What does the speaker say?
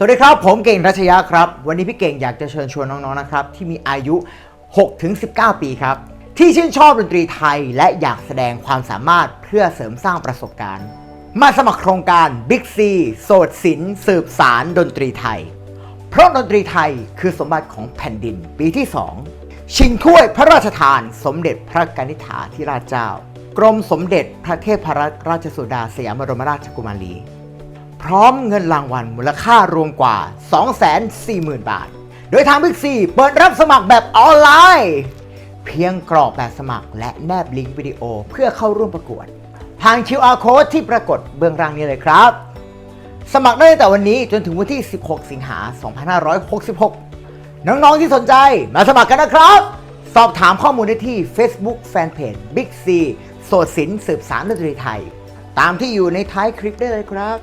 สวัสดีครับ ผมเก่งรัชยาครับ วันนี้พี่เก่งอยากจะเชิญชวนน้องๆนะครับ ที่มีอายุ 6-19 ปีครับ ที่ชื่นชอบดนตรีไทย และอยากแสดงความสามารถเพื่อเสริมสร้างประสบการณ์ มาสมัครโครงการ Big C โสดศิลป์สืบสารดนตรีไทย เพราะดนตรีไทยคือสมบัติของแผ่นดินปีที่ 2 ชิงถ้วยพระราชทาน สมเด็จพระกนิษฐาธิราชเจ้า กรมสมเด็จพระเทพรัตนราชสุดาสยามบรมราชกุมารี พร้อมเงินรางวัลมูลค่ารวมกว่า 240,000 บาท โดยทางบิ๊กซีเปิดรับสมัครแบบออนไลน์ เพียงกรอกแบบสมัครและแนบลิงก์วิดีโอเพื่อเข้าร่วมประกวด ทาง QR code ที่ปรากฏเบื้องล่างนี้เลยครับ สมัครได้ตั้งแต่วันนี้จนถึงวันที่ 16 สิงหา 2566 น้องๆที่สนใจมาสมัครกันนะครับ สอบถามข้อมูลได้ที่ Facebook Fanpage Big C โสดศิลป์สืบสารดนตรีไทย ตามที่อยู่ในท้ายคลิปได้เลยครับ